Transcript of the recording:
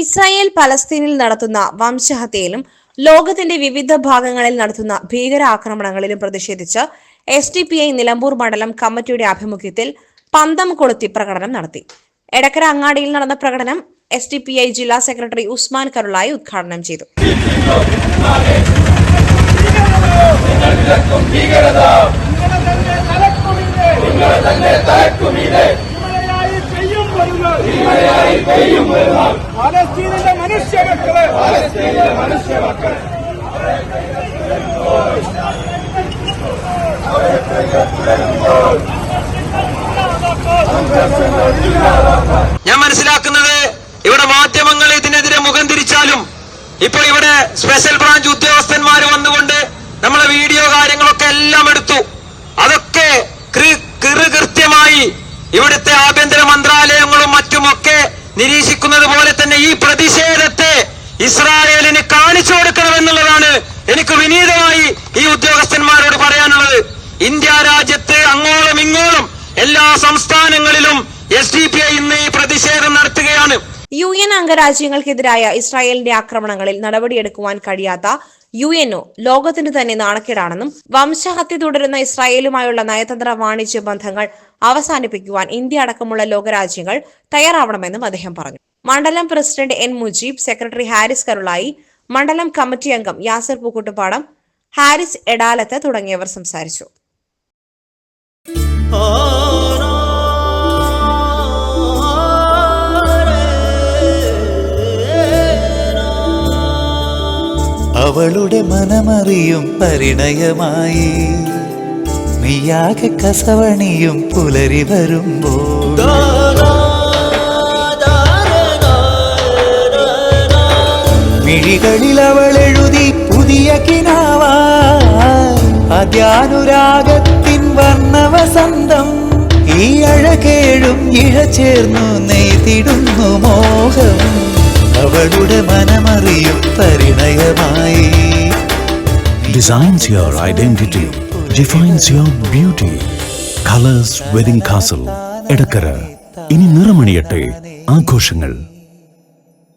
Israel പലസ്തീനിൽ നടത്തുന്ന വംശഹത്യയിലും ലോകത്തിന്റെ വിവിധ ഭാഗങ്ങളിൽ നടത്തുന്ന ഭീകരാക്രമണങ്ങളിലും പ്രതിഷേധിച്ച് S D P I Nilambur മണ്ഡലം കമ്മിറ്റിയുടെ ആഭിമുഖ്യത്തിൽ പന്തം കൊളുത്തി പ്രകടനം നടത്തി. എടക്കര അങ്ങാടിയിൽ നടന്ന പ്രകടനം എസ് ഡി പി ഐ ജില്ലാ സെക്രട്ടറി ഉസ്മാൻ കരുളായി ഉദ്ഘാടനം ചെയ്തു. മക്കളെ പാലസ്തീനിലെ മനുഷ്യ ഞാൻ മനസ്സിലാക്കുന്നത് ഇവിടെ മാധ്യമങ്ങൾ ഇതിനെതിരെ മുഖം തിരിച്ചാലും ഇപ്പോൾ ഇവിടെ സ്പെഷ്യൽ ബ്രാഞ്ച് ഉദ്യോഗസ്ഥന്മാർ വന്നുകൊണ്ട് നമ്മളെ വീഡിയോ കാര്യങ്ങളൊക്കെ എല്ലാം എടുത്തു. അതൊക്കെ കൃത്യമായി ഇവിടുത്തെ ആഭ്യന്തര മന്ത്രാലയങ്ങളും മറ്റുമൊക്കെ നിരീക്ഷിക്കുന്നത് പോലെ തന്നെ ഈ പ്രതിഷേധത്തെ ഇസ്രായേലിന് കാണിച്ചു കൊടുക്കണമെന്നുള്ളതാണ് എനിക്ക് വിനീതമായി ഈ ഉദ്യോഗസ്ഥന്മാരോട് പറയാനുള്ളത്. ഇന്ത്യ രാജ്യത്ത് അങ്ങോളം ഇങ്ങോളം എല്ലാ സംസ്ഥാനങ്ങളിലും എസ് ഡി പി ഐ ഇന്ന് ഈ പ്രതിഷേധം നടത്തുകയാണ്. യു എൻ അംഗരാജ്യങ്ങൾക്കെതിരായ ഇസ്രായേലിന്റെ ആക്രമണങ്ങളിൽ നടപടിയെടുക്കുവാൻ കഴിയാത്ത യു എൻഒ ലോകത്തിന് തന്നെ നാണക്കേടാണെന്നും വംശഹത്യ തുടരുന്ന ഇസ്രായേലുമായുള്ള നയതന്ത്ര വാണിജ്യ ബന്ധങ്ങൾ അവസാനിപ്പിക്കുവാൻ ഇന്ത്യ അടക്കമുള്ള ലോകരാജ്യങ്ങൾ തയ്യാറാവണമെന്നും അദ്ദേഹം പറഞ്ഞു. മണ്ഡലം president N Mujeeb secretary Haris Karulai മണ്ഡലം കമ്മിറ്റി അംഗം യാസർ പൂക്കുട്ടുപാടം ഹാരിസ് എടാലത്ത് തുടങ്ങിയവർ സംസാരിച്ചു. അവളുടെ മനമറിയും പരിണയമായി. നീയാകെ കസവണിയും പുലരി വരുമ്പോൾ മിഴികളിൽ അവൾ എഴുതി പുതിയ കിനാവായി. അധ്യാനുരാഗത്തിൻ വർണവസന്തം ഈ അഴകേഴും ഇഴ ചേർന്നു നെയ്തിടുന്നു മോഹം. അവളുടെ മനമറിയും പരിണയമായി. Designs your identity, defines your beauty. Colors Wedding Castle, Edakkara. ഇനി നിറമണിയട്ടെ ആഘോഷങ്ങൾ.